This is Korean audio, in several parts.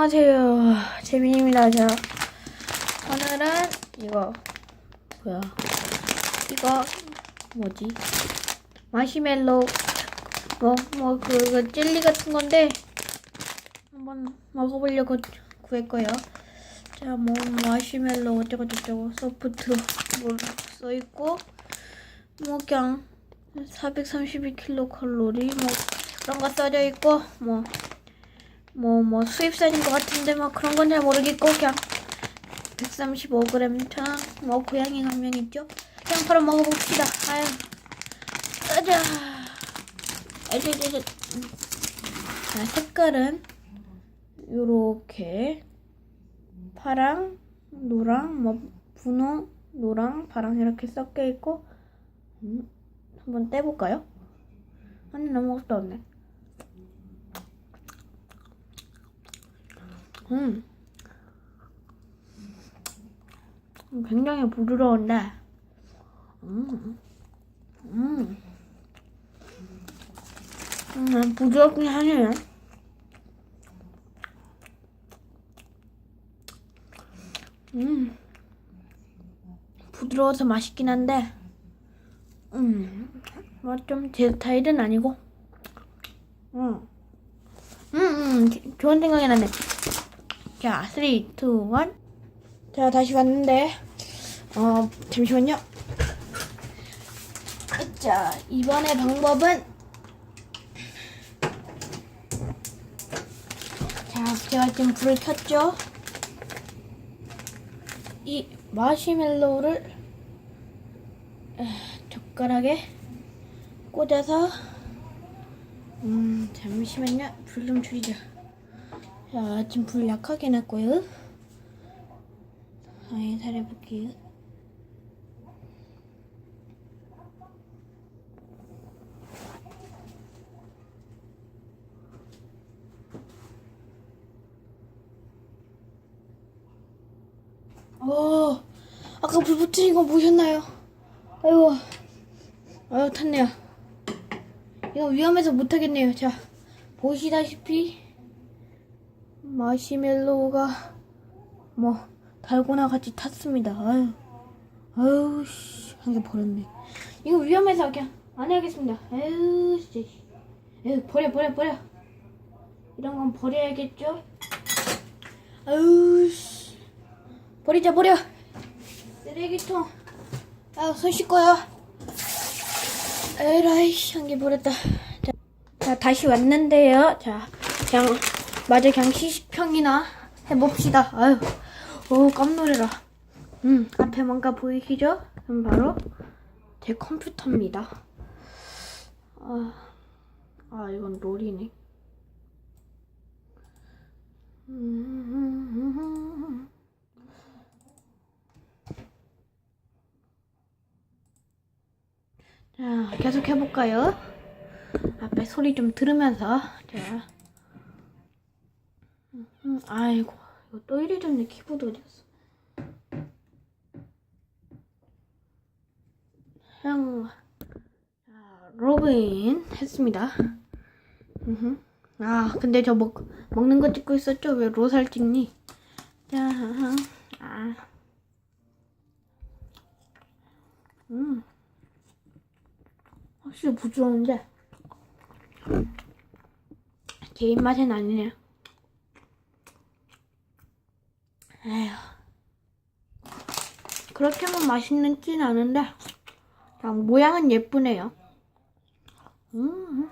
안녕하세요. 재민입니다. 자, 오늘은 이거 뭐야? 이거 뭐지? 마시멜로 뭐뭐 그거 젤리 같은 건데 한번 먹어보려고 구했고요. 자, 뭐 마시멜로 어쩌고 저쩌고 소프트 뭐써 있고 뭐 그냥 432 킬로칼로리 뭐 그런 거 써져 있고 뭐 뭐 뭐 수입산인 것 같은데 뭐 그런 건 잘 모르겠고 그냥 135g 탕뭐 고양이 강명 있죠? 그냥 바로 먹어봅시다. 아유, 짜자. 아자자자. 자 색깔은 요렇게 파랑, 노랑, 뭐 분홍, 노랑, 파랑 이렇게 섞여 있고 음, 한번 떼볼까요? 아니 아무것도 없네. 음. 굉장히 부드러운데, 음, 음, 음, 부드럽긴 하네요. 음, 부드러워서 맛있긴 한데, 음, 뭐좀 제 스타일은 아니고, 음, 음, 음, 좋은 생각이 나네. 자, 3, 2, 1. 자, 다시 왔는데, 어, 잠시만요. 자, 이번에 방법은, 자, 제가 지금 불을 켰죠? 이 마시멜로우를 에, 젓가락에 꽂아서, 음, 잠시만요. 불 좀 줄이자. 자, 지금 불 약하게 놨고요. 아예 살해볼게요. 어, 아까 불 붙으신 거 보셨나요? 아이고, 아유, 탔네요. 이거 위험해서 못하겠네요. 자, 보시다시피, 마시멜로우가, 뭐, 달고나 같이 탔습니다. 아유, 아유, 씨, 한 개 버렸네. 이거 위험해서 그냥 안 해야겠습니다. 아유, 씨. 아유, 버려, 버려, 버려. 이런 건 버려야겠죠? 아유, 씨. 버리자, 버려. 쓰레기통. 아유, 손 씻고요. 에라이씨, 한개 버렸다. 자, 자, 다시 왔는데요. 자, 그냥, 마저 그냥 시식평이나 해봅시다. 아유. 오 깜놀해라. 음 앞에 뭔가 보이시죠? 그럼 바로 제 컴퓨터입니다. 아, 아 이건 롤이네. 음, 자 계속 해볼까요? 앞에 소리 좀 들으면서 자. 음, 아이고. 이거 또 이래졌네 키보드 어디갔어 형 자, 로그인 했습니다. 아 근데 저 먹, 먹는 거 찍고 있었죠 왜 로살 찍니 자 아. 음. 확실히 부드러운데 제 입맛엔 아니네요 에휴. 그렇게만 맛있는진 않은데, 모양은 예쁘네요. 음.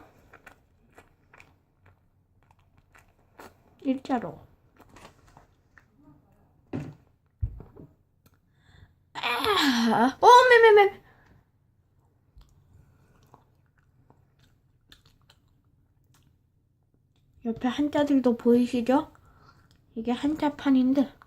일자로. 아, 어, 매매매. 옆에 한자들도 보이시죠? 이게 한자판인데,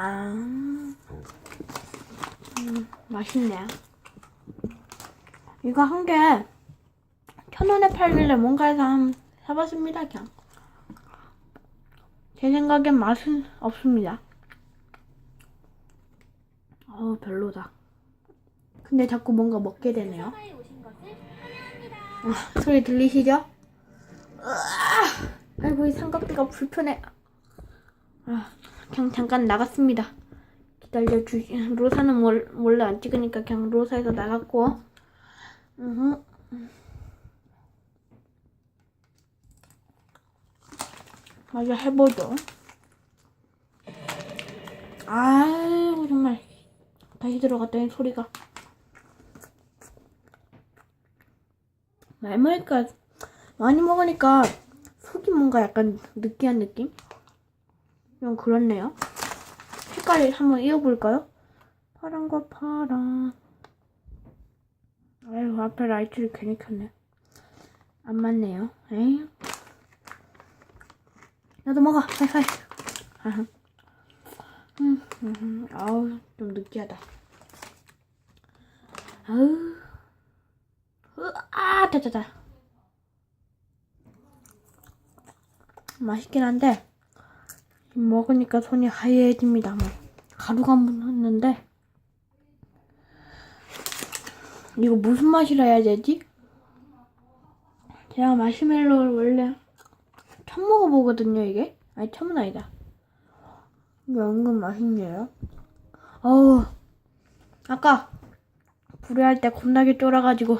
아, 음, 맛있네. 이거 한 개, 천 원에 팔길래 뭔가 해서 한, 사봤습니다, 그냥. 제 생각엔 맛은 없습니다. 어우, 별로다. 근데 자꾸 뭔가 먹게 되네요. 아, 소리 들리시죠? 으아! 아이고 이 삼각대가 불편해. 아, 그냥 잠깐 나갔습니다. 기다려 주. 로사는 몰, 몰래 안 찍으니까 그냥 로사에서 나갔고. 으흠. 맞아 해보죠. 아유 정말 다시 들어갔더니 소리가. 먹으니까 많이 먹으니까 속이 뭔가 약간 느끼한 느낌? 좀 그렇네요. 색깔 한번 이어볼까요? 파란과 파란. 아이고 앞에 라이트를 괜히 켰네. 안 맞네요. 에이. 나도 먹어. 하이하이. 음, 음, 아우 좀 느끼하다. 아우. 으아, 됐다. 맛있긴 한데, 먹으니까 손이 하얘집니다. 뭐. 가루가 묻었는데, 이거 무슨 맛이라 해야 되지? 제가 마시멜로를 원래 처음 먹어보거든요, 이게. 아니, 처음은 아니다. 이게 은근 맛있네요. 어우, 아까 불에 할 때 겁나게 쫄아가지고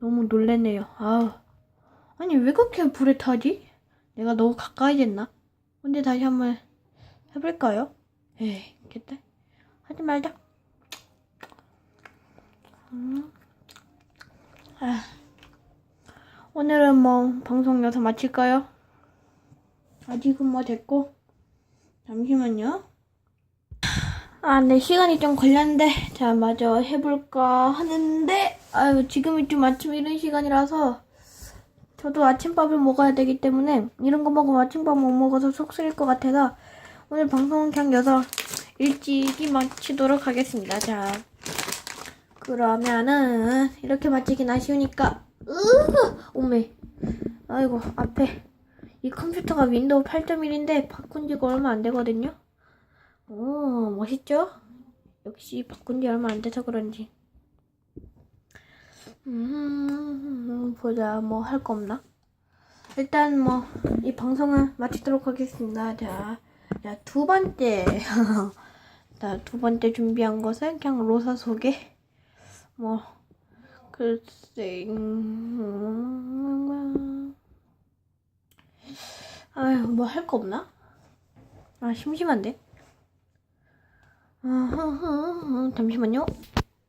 너무 놀랬네요. 아우. 아니, 왜 그렇게 불에 타지? 내가 너무 가까이 됐나? 근데 다시 한번 해볼까요? 에이, 겠다. 하지 말자. 음. 아. 오늘은 뭐, 방송 여기서 마칠까요? 아직은 뭐 됐고. 잠시만요. 아, 네, 시간이 좀 걸렸는데, 자, 마저 해볼까 하는데, 아유, 지금이 좀 아침 이른 시간이라서, 저도 아침밥을 먹어야 되기 때문에, 이런 거 먹으면 아침밥 못 먹어서 속 쓰릴 것 같아서, 오늘 방송은 그냥 여서 일찍이 마치도록 하겠습니다. 자, 그러면은, 이렇게 마치긴 아쉬우니까, 으흐! 오메. 아이고, 앞에. 이 컴퓨터가 윈도우 8.1인데, 바꾼 지가 얼마 안 되거든요? 오, 멋있죠? 역시 바꾼 지 얼마 안 돼서 그런지. 음, 보자, 뭐 할 거 없나? 일단 뭐, 이 방송을 마치도록 하겠습니다. 자, 자, 두 번째. 자, 두 번째 준비한 것은 그냥 로사 소개. 뭐, 글쎄, 음, 아유, 뭐할 거 없나? 아, 심심한데? 잠시만요.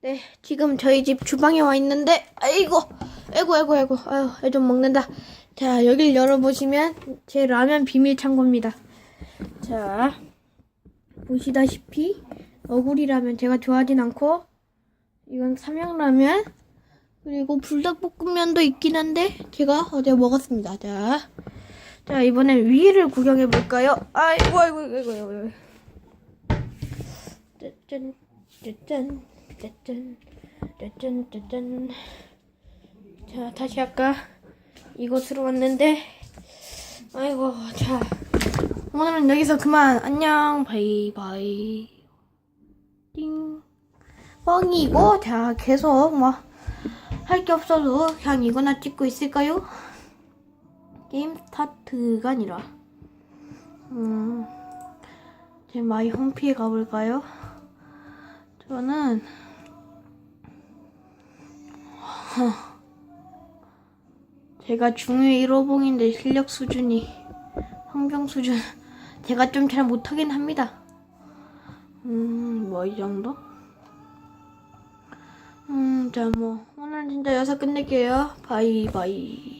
네, 지금 저희 집 주방에 와 있는데, 아이고, 아이고, 아이고, 아이고, 아유, 애 좀 먹는다. 자, 여길 열어보시면 제 라면 비밀 창고입니다. 자, 보시다시피 어구리 라면 제가 좋아하진 않고, 이건 삼양라면, 그리고 불닭볶음면도 있긴 한데, 제가 어제 먹었습니다. 자, 자, 이번엔 위를 구경해 볼까요? 아이고, 아이고, 아이고, 아이고. 아이고. 짜잔, 짜잔, 짜잔, 짜잔, 짜잔. 자, 다시 아까 이곳으로 왔는데, 아이고, 자. 오늘은 여기서 그만. 안녕, 바이바이. 띵. 뻥이고, 자, 계속 뭐, 할 게 없어도 그냥 이거나 찍고 있을까요? 게임 스타트가 아니라. 음, 제 마이 홈피에 가볼까요? 저는 허, 제가 중회 1호봉인데 실력 수준이 황병 수준 제가 좀 잘 못하긴 합니다. 음, 뭐 이 정도? 음, 자, 뭐 오늘 진짜 여기서 끝낼게요. 바이바이.